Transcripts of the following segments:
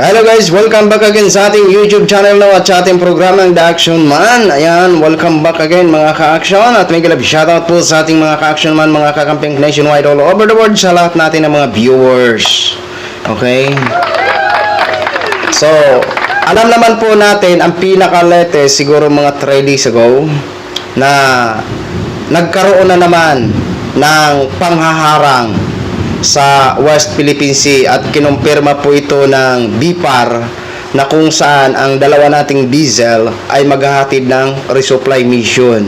Hello guys, welcome back again sa ating YouTube channel no, at sa ating programang The Action Man. Ayan, welcome back again mga ka-action at may galab shoutout po sa ating mga ka-action man, mga kakamping nationwide all over the world sa lahat natin ng mga viewers. Okay? So, alam naman po natin ang pinaka-latest siguro mga 3 days ago na nagkaroon na naman ng panghaharang sa West Philippine Sea at kinumpirma po ito ng BIPAR na kung saan ang dalawa nating diesel ay maghahatid ng resupply mission.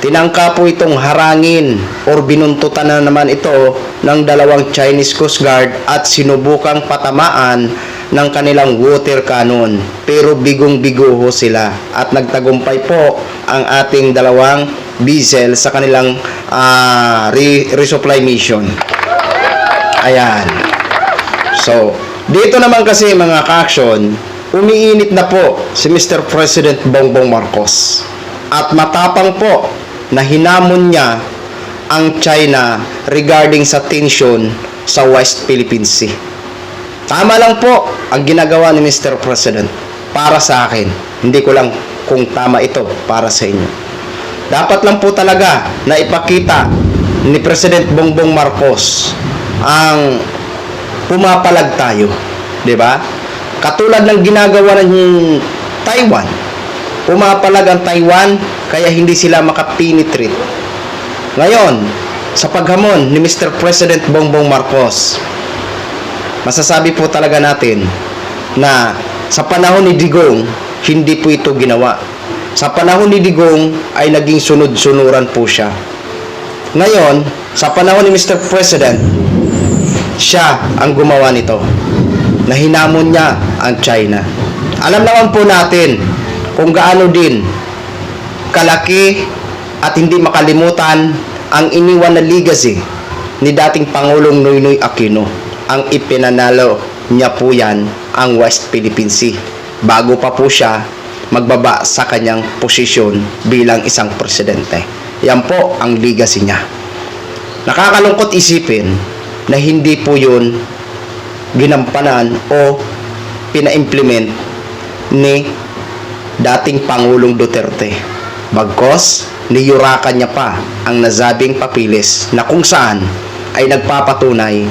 Tinangka po itong harangin or binuntutan na naman ito ng dalawang Chinese Coast Guard at sinubukang patamaan ng kanilang water cannon. Pero bigong-bigo ho sila at nagtagumpay po ang ating dalawang diesel sa kanilang ah, re- resupply mission. Ayan. So, dito naman kasi mga ka-action, umiinit na po si Mr. President Bongbong Marcos. At matapang po na hinamon niya ang China regarding sa tension sa West Philippine Sea. Tama lang po ang ginagawa ni Mr. President para sa akin. Hindi ko lang kung tama ito para sa inyo. Dapat lang po talaga na ipakita ni President Bongbong Marcos ang pumapalag tayo, 'di ba? Katulad ng ginagawa ng Taiwan. Pumapalag ang Taiwan kaya hindi sila makapenetrate. Ngayon, sa paghamon ni Mr. President Bongbong Marcos, masasabi po talaga natin na sa panahon ni Digong, hindi po ito ginawa. Sa panahon ni Digong ay naging sunod-sunuran po siya. Ngayon, sa panahon ni Mr. President, siya ang gumawa nito. Na hinamon niya ang China. Alam naman po natin kung gaano din kalaki at hindi makalimutan ang iniwan na legacy ni dating Pangulong Noynoy Aquino. Ang ipinanalo niya po yan ang West Philippine Sea. Bago pa po siya magbaba sa kanyang posisyon bilang isang presidente. Yan po ang legacy niya. Nakakalungkot isipin na hindi po yun ginampanan o pina-implement ni dating Pangulong Duterte. Bagkos, niyurakan niya pa ang nazabing papilis na kung saan ay nagpapatunay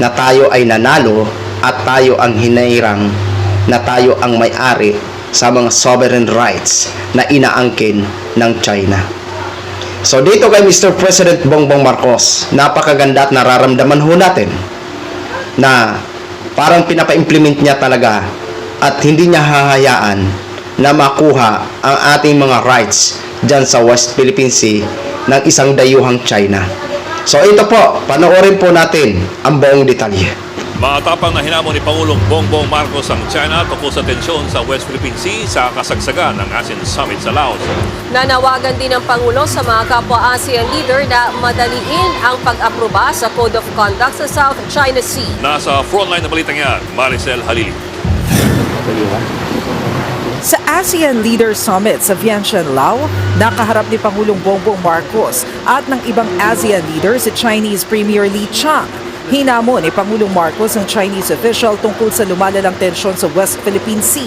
na tayo ay nanalo at tayo ang hinairang na tayo ang may-ari sa mga sovereign rights na inaangkin ng China. So dito kay Mr. President Bongbong Marcos, napakaganda at nararamdaman ho natin na parang pinapa-implement niya talaga at hindi niya hahayaan na makuha ang ating mga rights dyan sa West Philippine Sea ng isang dayuhang China. So ito po, panoorin po natin ang buong detalye. Matapang na hinamon ni Pangulong Bongbong Marcos ang China tungkol sa tensyon sa West Philippine Sea sa kasagsagan ng ASEAN Summit sa Laos. Nanawagan din ng Pangulo sa mga kapwa ASEAN leader na madaliin ang pag-aproba sa Code of Conduct sa South China Sea. Nasa frontline na balitang yan, Maricel Halili. Sa ASEAN Leader Summit sa Vientiane, Laos, nakaharap ni Pangulong Bongbong Marcos at ng ibang ASEAN leaders si Chinese Premier Li Chang. Hinamon ni Pangulong Marcos ang Chinese official tungkol sa lumalalang tensyon sa West Philippine Sea.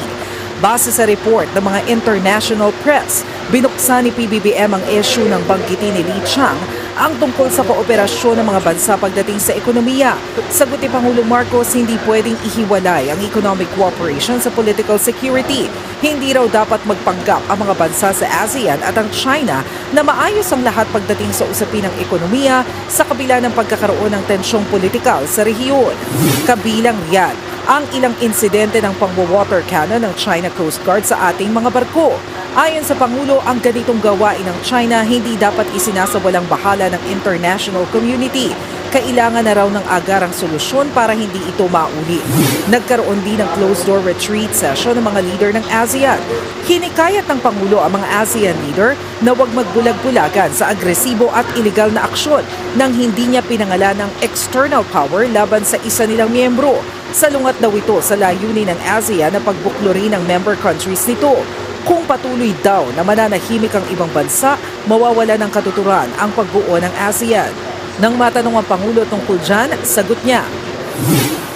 Base sa report ng mga international press, binuksan ni PBBM ang issue ng banggitin ni Li Chang ang tungkol sa kooperasyon ng mga bansa pagdating sa ekonomiya. Sagot ni Pangulong Marcos, hindi pwedeng ihiwalay ang economic cooperation sa political security. Hindi raw dapat magpanggap ang mga bansa sa ASEAN at ang China na maayos ang lahat pagdating sa usapin ng ekonomiya sa kabila ng pagkakaroon ng tensyong politikal sa rehiyon. Kabilang yan ang ilang insidente ng pangwa-water cannon ng China Coast Guard sa ating mga barko. Ayon sa Pangulo, ang ganitong gawain ng China hindi dapat isinasawalang bahala ng international community. Kailangan na raw ng agarang solusyon para hindi ito mauli. Nagkaroon din ng closed-door retreat session ng mga leader ng ASEAN. Hinikayat ng Pangulo ang mga ASEAN leader na huwag magbulag-bulagan sa agresibo at ilegal na aksyon nang hindi niya pinangalan ng external power laban sa isa nilang miyembro. Salungat daw ito sa layunin ng ASEAN na pagbuklori ng member countries nito. Kung patuloy daw na mananahimik ang ibang bansa, mawawala ng katuturan ang pagbuo ng ASEAN. Nang matanong ang Pangulo tungkol dyan, sagot niya,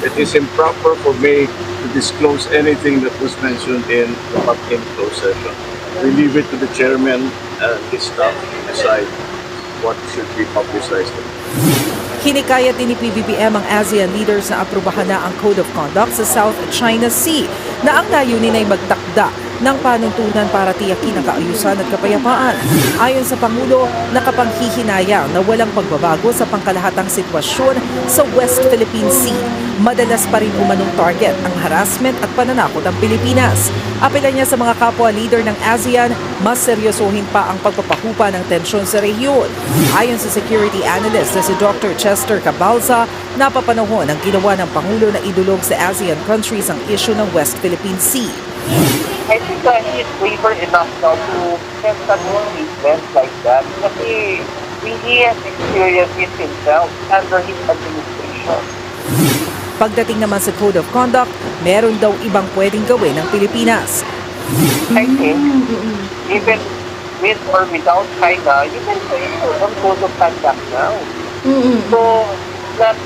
it is improper for me to disclose anything that was mentioned in the in closed session. We leave it to the chairman and his staff to decide what should be publicized. Hinikayat din ni PBBM ang ASEAN leaders na aprubahan na ang Code of Conduct sa South China Sea na ang layunin ay magtakda ng panuntunan para tiyakin ang kaayusan at kapayapaan. Ayon sa Pangulo, nakapanghihinayang na walang pagbabago sa pangkalahatang sitwasyon sa West Philippine Sea. Madalas pa rin umanong target ang harassment at pananakot ng Pilipinas. Apela niya sa mga kapwa leader ng ASEAN, mas seryosohin pa ang pagpapahupa ng tensyon sa rehiyon. Ayon sa security analyst na si Dr. Chester Cabalza, napapanahon ang ginawa ng Pangulo na idulog sa ASEAN countries ang issue ng West Philippine Sea. I think uh, he's braver enough now to send such statements like that kasi he has experienced it himself under his administration. Pagdating naman sa Code of Conduct, meron daw ibang pwedeng gawin ng Pilipinas. I think even with or without China, you can say on code of conduct now. So, not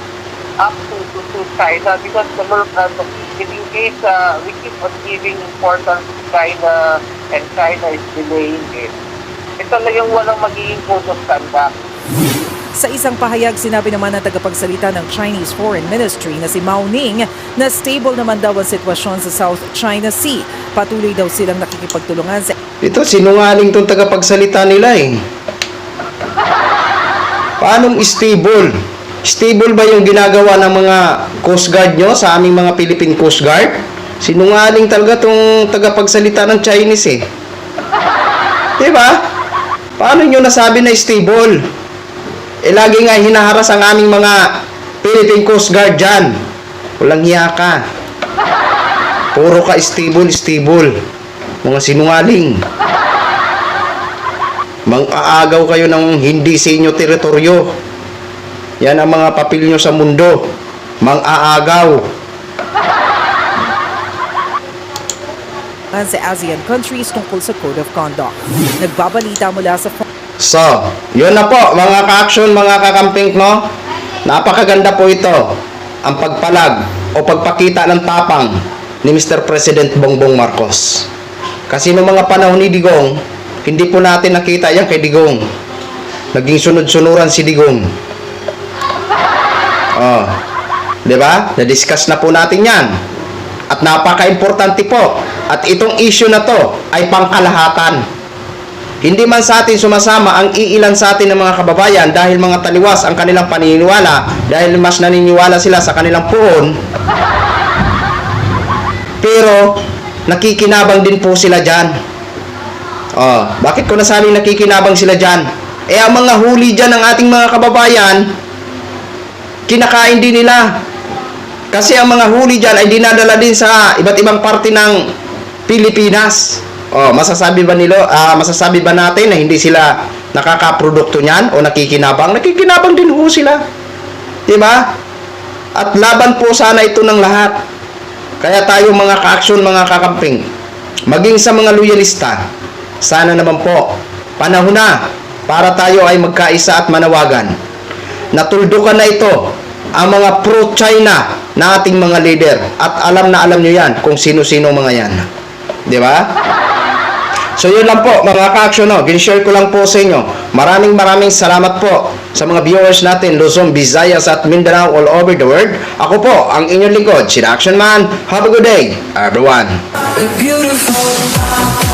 up to, to, to China because the more, in case uh, we keep on giving importance to China and China is delaying it, ito lang yung walang magiging code of conduct. Sa isang pahayag, sinabi naman ng tagapagsalita ng Chinese Foreign Ministry na si Mao Ning na stable naman daw ang sitwasyon sa South China Sea. Patuloy daw silang nakikipagtulungan sa Ito, sinungaling tong tagapagsalita nila eh. Paanong stable? Stable ba yung ginagawa ng mga Coast Guard nyo sa aming mga Philippine Coast Guard? Sinungaling talaga tong tagapagsalita ng Chinese eh. Diba? Paano nyo nasabi na stable? Eh lagi nga hinaharas ang aming mga Philippine Coast Guard dyan. Walang hiya ka. Puro ka stable, stable. Mga sinungaling. Mang-aagaw kayo ng hindi sa inyo teritoryo. Yan ang mga papel nyo sa mundo. Mang-aagaw. sa ASEAN countries tungkol sa Code of Conduct. Nagbabalita mula sa So, yun na po mga ka-action, mga kakamping no. Napakaganda po ito. Ang pagpalag o pagpakita ng tapang ni Mr. President Bongbong Marcos. Kasi noong mga panahon ni Digong, hindi po natin nakita yan kay Digong. Naging sunod-sunuran si Digong. Oh. 'Di ba? Na-discuss na po natin 'yan. At napaka-importante po. At itong issue na to ay pangkalahatan. Hindi man sa atin sumasama ang iilan sa atin ng mga kababayan dahil mga taliwas ang kanilang paniniwala dahil mas naniniwala sila sa kanilang puhon. Pero nakikinabang din po sila dyan. Oh, bakit ko nasabing nakikinabang sila dyan? Eh ang mga huli dyan ng ating mga kababayan, kinakain din nila. Kasi ang mga huli dyan ay dinadala din sa iba't ibang parte ng Pilipinas. Oh, masasabi ba nilo, ah, masasabi ba natin na hindi sila nakakaprodukto niyan o nakikinabang? Nakikinabang din ho sila. 'Di ba? At laban po sana ito ng lahat. Kaya tayo mga ka-action, mga kakamping, maging sa mga loyalista, sana naman po, panahon na para tayo ay magkaisa at manawagan. Natuldukan na ito ang mga pro-China na ating mga leader at alam na alam nyo yan kung sino-sino mga yan. Di ba? So yun lang po mga ka-action no. Ginshare ko lang po sa inyo. Maraming maraming salamat po sa mga viewers natin Luzon, Visayas at Mindanao all over the world. Ako po ang inyong lingkod, si Action Man. Have a good day, everyone. Beautiful.